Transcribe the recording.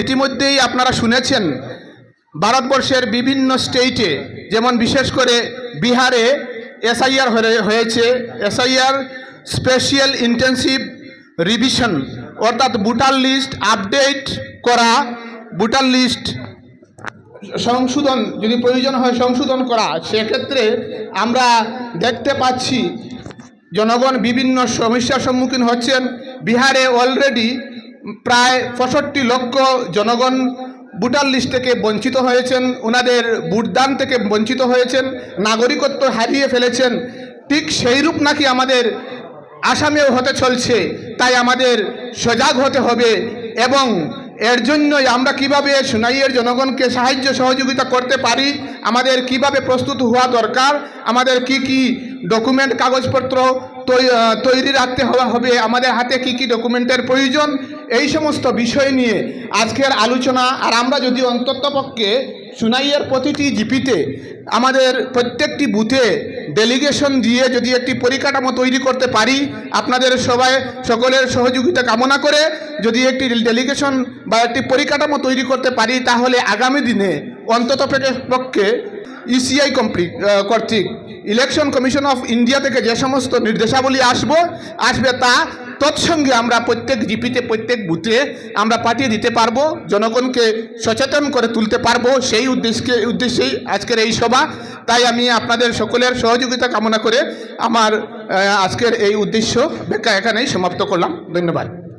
ইতিমধ্যেই আপনারা শুনেছেন, ভারতবর্ষের বিভিন্ন স্টেটে যেমন বিশেষ করে বিহারে এসআইআর হয়েছে। এসআইআর স্পেশাল ইন্টেন্সিভ রিভিশন অর্থাৎ ভোটার লিস্ট আপডেট করা, ভোটার লিস্ট সংশোধন, যদি প্রয়োজন হয় সংশোধন করা। সেক্ষেত্রে আমরা দেখতে পাচ্ছি, জনগণ বিভিন্ন সমস্যার সম্মুখীন হচ্ছেন। বিহারে অলরেডি প্রায় পঁয়ষট্টি লক্ষ জনগণ ভোটার লিস্ট থেকে বঞ্চিত হয়েছেন ওনাদের ভোটদান থেকে বঞ্চিত হয়েছেন, নাগরিকত্ব হারিয়ে ফেলেছেন। ঠিক সেইরূপ নাকি আমাদের আসামেও হতে চলছে, তাই আমাদের সজাগ হতে হবে এবং এর জন্যই আমরা কীভাবে সুনাইয়ের জনগণকে সাহায্য সহযোগিতা করতে পারি, আমাদের কীভাবে প্রস্তুত হওয়া দরকার, আমাদের কি কি ডকুমেন্ট, কাগজপত্র তৈরি রাখতে হওয়া হবে, আমাদের হাতে কি কি ডকুমেন্টের প্রয়োজন এই সমস্ত বিষয় নিয়ে আজকের আলোচনা, আর আমরা যদি অন্ততপক্ষে সুনাইয়ের প্রতিটি জিপিতে আমাদের প্রত্যেকটি বুথে ডেলিগেশন দিয়ে যদি একটি পরিকাঠামো তৈরি করতে পারি, আপনাদের সবাই সকলের সহযোগিতা কামনা করে যদি একটি ডেলিগেশন বা একটি পরিকাঠামো তৈরি করতে পারি, তাহলে আগামী দিনে অন্তত পক্ষে ইসিআই কমপ্লিট কর্তৃক ইলেকশন কমিশন অফ ইন্ডিয়া থেকে যে সমস্ত নির্দেশাবলী আসব, আসবে তা তৎসঙ্গে আমরা প্রত্যেক জিপিতে, প্রত্যেক বুথে আমরা পাঠিয়ে দিতে পারব, জনগণকে সচেতন করে তুলতে পারব, সেই উদ্দেশ্যে উদ্দেশ্যেই আজকের এই সভা। তাই আমি আপনাদের সকলের সহযোগিতা কামনা করে আমার আজকের এই উদ্দেশ্য ব্যাখ্যা এখানেই সমাপ্ত করলাম। ধন্যবাদ।